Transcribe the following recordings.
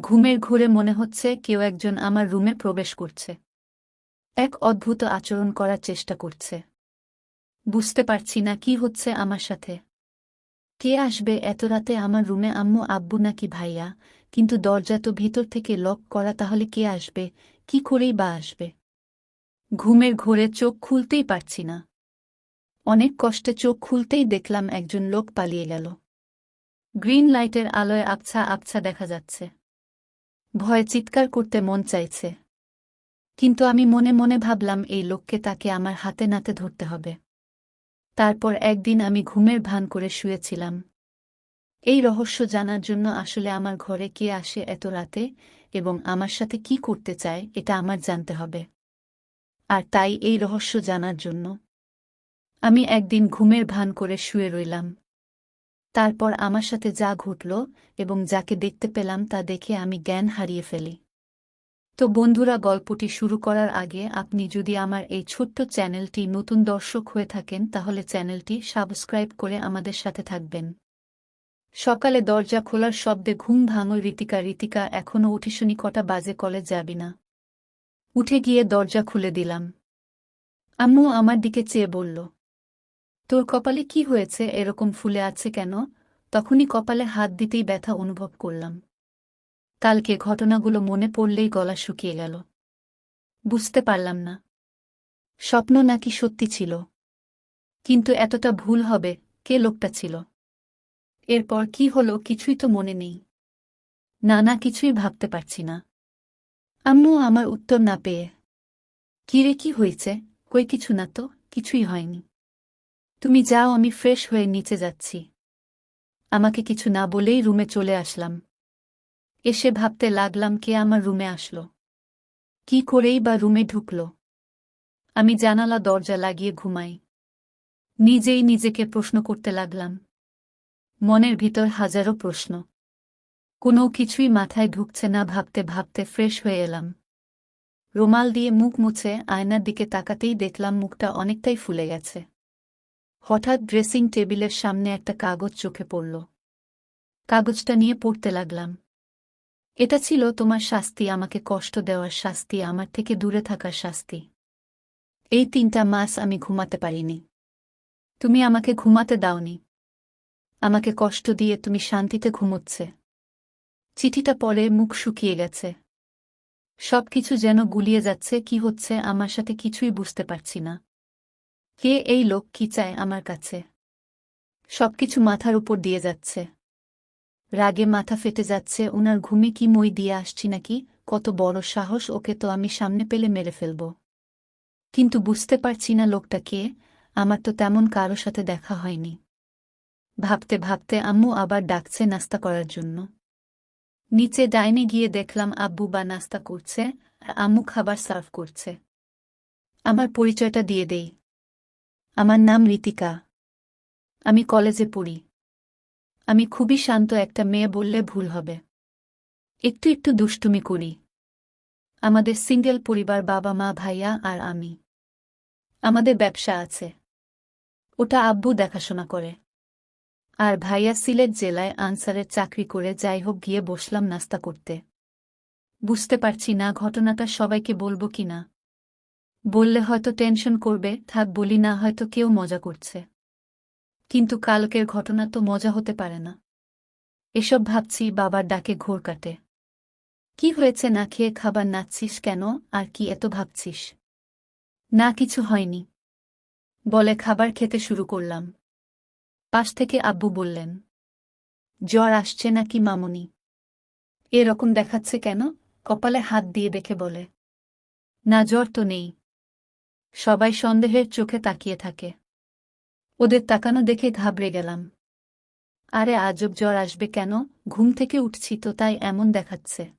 ঘুমের ঘোরে মনে হচ্ছে কেউ একজন আমার রুমে প্রবেশ করছে। এক অদ্ভুত আচরণ করার চেষ্টা করছে। বুঝতে পারছি না কি হচ্ছে আমার সাথে। কে আসবে এত রাতে আমার রুমে আম্মু, আব্বু নাকি ভাইয়া? কিন্তু দরজা তো ভিতর থেকে লক করা, তাহলে কে আসবে? কি করেই বা আসবে? ঘুমের ঘোরে চোখ খুলতেই পারছি না। অনেক কষ্টে চোখ খুলতেই দেখলাম একজন লোক পালিয়ে গেল। গ্রিন লাইটের আলোয় আবছা আবছা দেখা যাচ্ছে। ভয়ে চিৎকার করতে মন চাইছে। কিন্তু আমি মনে মনে ভাবলাম এই লোককে তাকে আমার হাতে নাতে ধরতে হবে। তারপর একদিন আমি ঘুমের ভান করে শুয়েছিলাম। এই রহস্য জানার জন্য আসলে আমার ঘরে কে আসে এত রাতে এবং আমার সাথে কি করতে চায় এটা আমার জানতে হবে। আর তাই এই রহস্য জানার জন্য আমি একদিন ঘুমের ভান করে শুয়ে রইলাম। তারপর আমার সাথে যা ঘটল এবং যাকে দেখতে পেলাম তা দেখে আমি জ্ঞান হারিয়ে ফেলি। তো বন্ধুরা, গল্পটি শুরু করার আগে আপনি যদি আমার এই ছোট্ট চ্যানেলটি নতুন দর্শক হয়ে থাকেন, তাহলে চ্যানেলটি সাবস্ক্রাইব করে আমাদের সাথে থাকবেন। সকালে দরজা খোলার শব্দে ঘুম ভাঙল রীতিকা। রীতিকা এখনও উঠিসনি কটা বাজে, কলেজ যাবি না। উঠে গিয়ে দরজা খুলে দিলাম। আম্মু আমার দিকে চেয়ে বলল তোর কপালে কি হয়েছে? এরকম ফুলে আছে কেন? তখনই কপালে হাত দিতেই ব্যথা অনুভব করলাম। কালকে ঘটনাগুলো মনে পড়লেই গলা শুকিয়ে গেল। বুঝতে পারলাম না। স্বপ্ন নাকি সত্যি ছিল? কিন্তু এতটা ভুল হবে, কে লোকটা ছিল? এরপর কি হলো কিছুই তো মনে নেই। না না কিছুই ভাবতে পারছি না। আম্মু আমার উত্তর না পেয়ে, কিরে, কি হয়েছে? কই কিছু না তো? কিছুই হয়নি। তুমি যাও, আমি ফ্রেশ হয়ে নিচে যাচ্ছি। আমাকে কিছু না বলেই রুমে চলে আসলাম। এসে ভাবতে লাগলাম কে আমার রুমে আসলো। কি করেই বা রুমে ঢুকল। আমি জানালা, দরজা লাগিয়ে ঘুমাই। নিজেই নিজেকে প্রশ্ন করতে লাগলাম। মনের ভিতর হাজারো প্রশ্ন। কোনো কিছুই মাথায় ঢুকছে না, ভাবতে ভাবতে ফ্রেশ হয়ে এলাম। রুমাল দিয়ে মুখ মুছে আয়নার দিকে তাকাতেই দেখলাম মুখটা অনেকটাই ফুলে গেছে। হঠাৎ ড্রেসিং টেবিলের সামনে একটা কাগজ চোখে পড়ল। কাগজটা নিয়ে পড়তে লাগলাম। এটা ছিল তোমার শাস্তি, আমাকে কষ্ট দেওয়ার শাস্তি, আমার থেকে দূরে থাকার শাস্তি। এই তিনটা মাস আমি ঘুমাতে পারিনি। তুমি আমাকে ঘুমাতে দাওনি। আমাকে কষ্ট দিয়ে তুমি শান্তিতে ঘুমোচ্ছে। চিঠিটা পরে মুখ শুকিয়ে গেছে। সব কিছু যেন গুলিয়ে যাচ্ছে, কি হচ্ছে, আমার সাথে কিছুই বুঝতে পারছি না। কে এই লোক কি চায় আমার কাছে? সবকিছু মাথার উপর দিয়ে যাচ্ছে। রাগে মাথা ফেটে যাচ্ছে ওনার ঘুমে কি মই দিয়ে আসছি নাকি? কত বড় সাহস, ওকে তো আমি সামনে পেলে মেরে ফেলব। কিন্তু বুঝতে পারছি না লোকটা কে, আমার তো তেমন কারও সাথে দেখা হয়নি। ভাবতে ভাবতে আম্মু আবার ডাকছে নাস্তা করার জন্য। নিচে ডাইনে গিয়ে দেখলাম আব্বু বা নাস্তা করছে, আর আম্মু খাবার সার্ভ করছে। আমার পরিচয়টা দিয়ে দেই। আমার নাম রীতিকা। আমি কলেজে পড়ি। আমি খুবই শান্ত একটা মেয়ে বললে ভুল হবে। একটু একটু দুষ্টুমি করি। আমাদের সিঙ্গেল পরিবার বাবা, মা, ভাইয়া আর আমি। আমাদের ব্যবসা আছে। ওটা আব্বু দেখাশোনা করে। আর ভাইয়া সিলেট জেলায় আনসারের চাকরি করে যাই হোক গিয়ে বসলাম নাস্তা করতে। বুঝতে পারছি না ঘটনাটা সবাইকে বলব কি না বললে হয়তো টেনশন করবে, থাক বলি না, হয়তো কেউ মজা করছে। কিন্তু কালকের ঘটনা তো মজা হতে পারে না। এসব ভাবছি বাবার ডাকে ঘোর কাটে। কি হয়েছে? না খেয়ে খাবার নাচ্ছিস কেন? আর কি এত ভাবছিস? না কিছু হয়নি। বলে খাবার খেতে শুরু করলাম। পাশ থেকে আব্বু বললেন, জ্বর আসছে নাকি মামুনি? এরকম দেখাচ্ছে কেন? কপালে হাত দিয়ে দেখে বলে, না, জ্বর তো নেই। সবাই সন্দেহের চোখে তাকিয়ে থাকে। ওদের তাকানো দেখে ঘাবড়ে গেলাম। আরে আজব জ্বর আসবে কেন? ঘুম থেকে উঠছি তো, তাই এমন দেখাচ্ছে।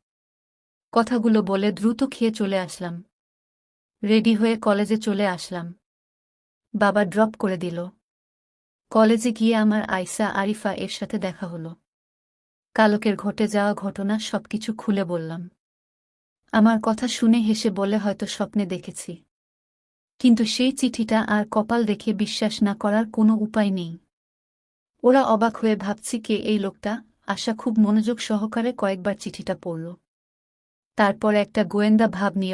কথাগুলো বলে দ্রুত খেয়ে চলে আসলাম। রেডি হয়ে কলেজে চলে আসলাম। বাবা ড্রপ করে দিল। কলেজে গিয়ে আমার আইসা, আরিফা এর সাথে দেখা হলো। কালকের ঘটে যাওয়া ঘটনা সবকিছু খুলে বললাম। আমার কথা শুনে হেসে বলে হয়তো স্বপ্নে দেখেছি। কিন্তু সেই চিঠিটা আর কপাল দেখে বিশ্বাস না করার কোনো উপায় নেই। ওরা অবাক হয়ে ভাবছি কে এই লোকটা, আশা খুব মনোযোগ সহকারে কয়েকবার চিঠিটা পড়ল। তারপর একটা গোয়েন্দা ভাব নিয়ে